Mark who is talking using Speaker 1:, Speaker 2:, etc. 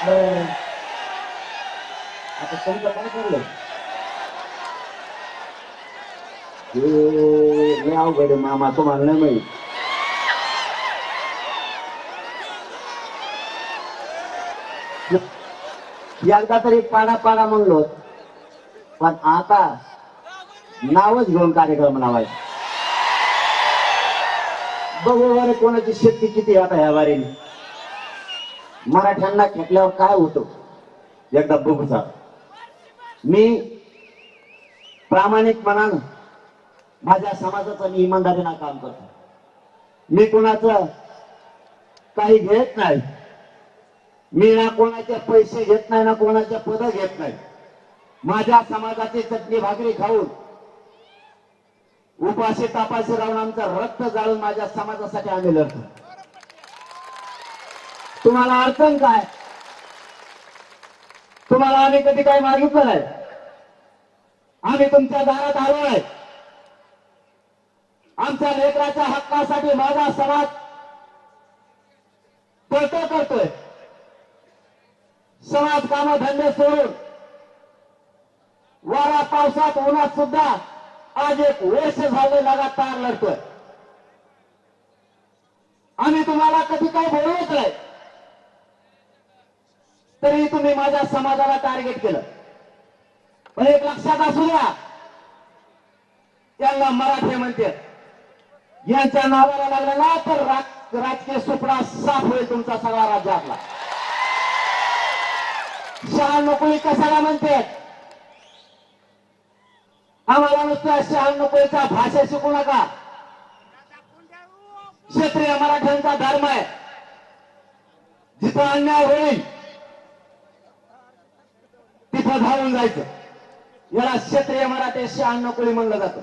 Speaker 1: बरं. आता तुमचं काय ठरलं हे लय अवघड आहे मामा तुम्हाला नाही माहीत एकदा तरी पाडा पाडा म्हणलो पण आता नावच घेऊन कार्यक्रम लावायचा बघू बरं कोणाची शेती किती आहे आता ह्या वारीने मराठ्यांना खेकल्यावर काय होतं? एकदा बघूचा मी प्रामाणिकपणानं माझ्या समाजाचं मी इमानदारीनं काम करतो. मी कोणाचं काही घेत नाही. मी ना कोणाचे पैसे घेत नाही ना कोणाचे पद घेत नाही. माझ्या समाजाची चटणी भाकरी खाऊन उपाशी तापाशी राहून आमचं रक्त जाळून माझ्या समाजासाठी आम्ही लढतो. तुम्हाला अडचण काय? तुम्हाला आम्ही कधी काही मागितलं नाही. आम्ही तुमच्या दारात आलोय आमच्या लेकराच्या हक्कासाठी माझा समाज पळतो करतोय. समाज काम धंदे सोडून वारा पावसात उन्हात सुद्धा आज एक वर्ष झाले लगातार लढतोय. आम्ही तुम्हाला कधी काय बोलू तरी तुम्ही माझ्या समाजाला टार्गेट केलं. पण एक लक्षात असू द्या. त्यांना मराठी म्हणते. यांच्या नावाला लागला ना तर राजकीय सुपडा साफ होईल तुमचा सगळा राज्यातला शहाण नोकरी कशाला म्हणते? आम्हाला नुसतं शहाण नोकरीचा भाषा शिकू नका. क्षेत्रीय मराठ्यांचा धर्म आहे. जिथं अन्याय होईल तिथं जायचं. याला क्षेत्रीय मराठी शहाण नोकरी म्हणलं जातं.